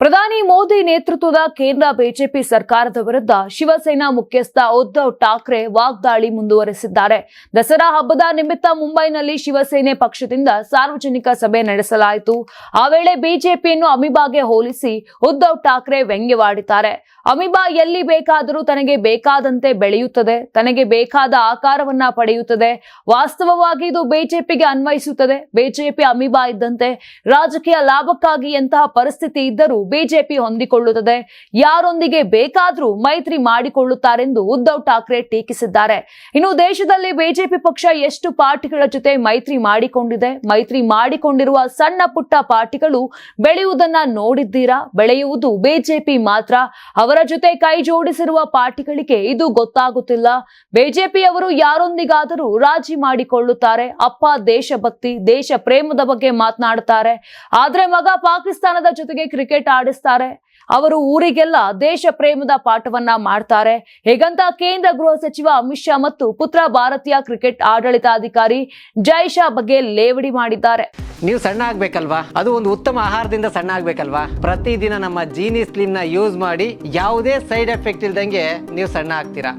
ಪ್ರಧಾನಿ ಮೋದಿ ನೇತೃತ್ವದ ಕೇಂದ್ರ ಬಿಜೆಪಿ ಸರ್ಕಾರದ ವಿರುದ್ಧ ಶಿವಸೇನಾ ಮುಖ್ಯಸ್ಥ ಉದ್ಧವ್ ಠಾಕ್ರೆ ವಾಗ್ದಾಳಿ ಮುಂದುವರೆಸಿದ್ದಾರೆ. ದಸರಾ ಹಬ್ಬದ ನಿಮಿತ್ತ ಮುಂಬೈನಲ್ಲಿ ಶಿವಸೇನೆ ಪಕ್ಷದಿಂದ ಸಾರ್ವಜನಿಕ ಸಭೆ ನಡೆಸಲಾಯಿತು. ಆ ವೇಳೆ ಬಿಜೆಪಿಯನ್ನು ಅಮಿಬಾಗೆ ಹೋಲಿಸಿ ಉದ್ಧವ್ ಠಾಕ್ರೆ ವ್ಯಂಗ್ಯವಾಡಿದ್ದಾರೆ. ಅಮಿಬಾ ಎಲ್ಲಿ ಬೇಕಾದರೂ ತನಗೆ ಬೇಕಾದಂತೆ ಬೆಳೆಯುತ್ತದೆ, ತನಗೆ ಬೇಕಾದ ಆಕಾರವನ್ನ ಪಡೆಯುತ್ತದೆ, ವಾಸ್ತವವಾಗಿ ಇದು ಬಿಜೆಪಿಗೆ ಅನ್ವಯಿಸುತ್ತದೆ, ಬಿಜೆಪಿ ಅಮಿಬಾ ಇದ್ದಂತೆ ರಾಜಕೀಯ ಲಾಭಕ್ಕಾಗಿ ಎಂತಹ ಪರಿಸ್ಥಿತಿ ಇದ್ದರೂ ಬಿಜೆಪಿ ಹೊಂದಿಕೊಳ್ಳುತ್ತದೆ. ಯಾರೊಂದಿಗೆ ಬೇಕಾದರೂ ಮೈತ್ರಿ ಮಾಡಿಕೊಳ್ಳುತ್ತಾರೆಂದು ಉದ್ಧವ್ ಠಾಕ್ರೆ ಟೀಕಿಸಿದ್ದಾರೆ. ಇನ್ನು ದೇಶದಲ್ಲಿ ಬಿಜೆಪಿ ಪಕ್ಷ ಎಷ್ಟು ಪಾರ್ಟಿಗಳ ಜೊತೆ ಮೈತ್ರಿ ಮಾಡಿಕೊಂಡಿದೆ? ಮೈತ್ರಿ ಮಾಡಿಕೊಂಡಿರುವ ಸಣ್ಣ ಪುಟ್ಟ ಪಾರ್ಟಿಗಳು ಬೆಳೆಯುವುದನ್ನ ನೋಡಿದ್ದೀರಾ? ಬೆಳೆಯುವುದು ಬಿಜೆಪಿ ಮಾತ್ರ. ಅವರ ಜೊತೆ ಕೈ ಜೋಡಿಸಿರುವ ಪಾರ್ಟಿಗಳಿಗೆ ಇದು ಗೊತ್ತಾಗುತ್ತಿಲ್ಲ. ಬಿಜೆಪಿಯವರು ಯಾರೊಂದಿಗಾದರೂ ರಾಜಿ ಮಾಡಿಕೊಳ್ಳುತ್ತಾರೆ. ಅಪ್ಪ ದೇಶಭಕ್ತಿ, ದೇಶ ಪ್ರೇಮದ ಬಗ್ಗೆ ಮಾತನಾಡುತ್ತಾರೆ. ಆದ್ರೆ ಮಗ ಪಾಕಿಸ್ತಾನದ ಜೊತೆಗೆ ಕ್ರಿಕೆಟ್ ಆಡಿಸ್ತಾರೆ ಅವರು ಊರಿಗೆಲ್ಲ ದೇಶ ಪ್ರೇಮದ ಪಾಠವನ್ನ ಮಾಡ್ತಾರೆ. ಹೇಗಂತ ಕೇಂದ್ರ ಗೃಹ ಸಚಿವ ಅಮಿತ್ ಶಾ ಮತ್ತು ಪುತ್ರ ಭಾರತೀಯ ಕ್ರಿಕೆಟ್ ಆಡಳಿತಾಧಿಕಾರಿ ಜೈ ಶಾ ಬಗ್ಗೆ ಲೇವಡಿ ಮಾಡಿದ್ದಾರೆ. ನೀವು ಸಣ್ಣ ಆಗ್ಬೇಕಲ್ವಾ? ಅದು ಒಂದು ಉತ್ತಮ ಆಹಾರದಿಂದ ಸಣ್ಣ ಆಗ್ಬೇಕಲ್ವಾ? ಪ್ರತಿದಿನ ನಮ್ಮ ಜೀನಿ ಸ್ಲಿಮ್ನ ಯೂಸ್ ಮಾಡಿ ಯಾವುದೇ ಸೈಡ್ ಎಫೆಕ್ಟ್ ಇಲ್ದಂಗೆ ನೀವು ಸಣ್ಣ ಆಗ್ತೀರಾ?